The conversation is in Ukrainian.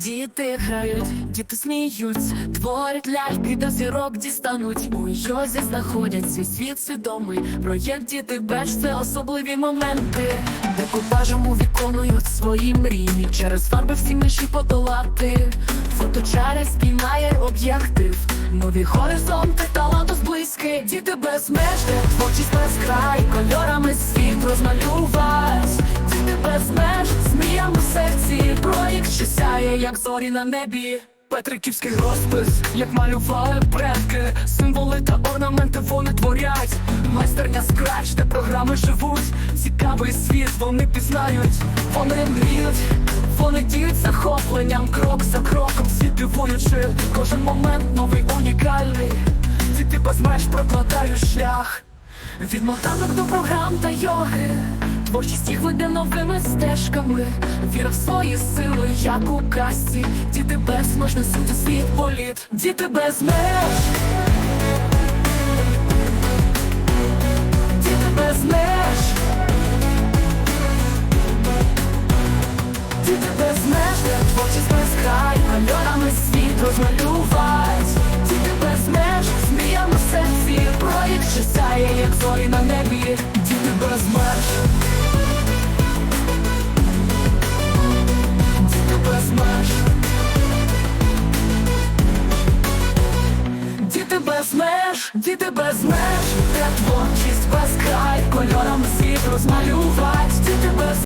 Діти грають, діти сміються, творять ляльки до зірок дістануть. У йозі знаходять свій світ свідомий. Проєкт діти беч це особливі моменти, декупажем виконують свої мрії. Через фарби всі миші подолати. Фоточари спіймає об'єктив. Нові горизонти, таланту зблизьки, діти без меж, творчість без край, кольорами світ розмалювать. Сяє, як зорі на небі. Петриківський розпис, як малювали предки, символи та орнаменти вони творять. Майстерня скрач, де програми живуть. Цікавий світ вони пізнають, вони мріють, вони діють захопленням, крок за кроком, всі дивуючи, кожен момент новий унікальний. Діти без меж прокладають шлях. Від мотанок до програм та йоги Творчість їх веде новими стежками. Віра в свої сили, як у касті Діти без у світ політ Діти без меж. Діти без меж. Діти без меж, де творчість без край Кольорами світ розмалювать. Діти без меж, зміями серці що сяє, як зорі на небі. Діти без меж без меж, діти без меж, де творчість без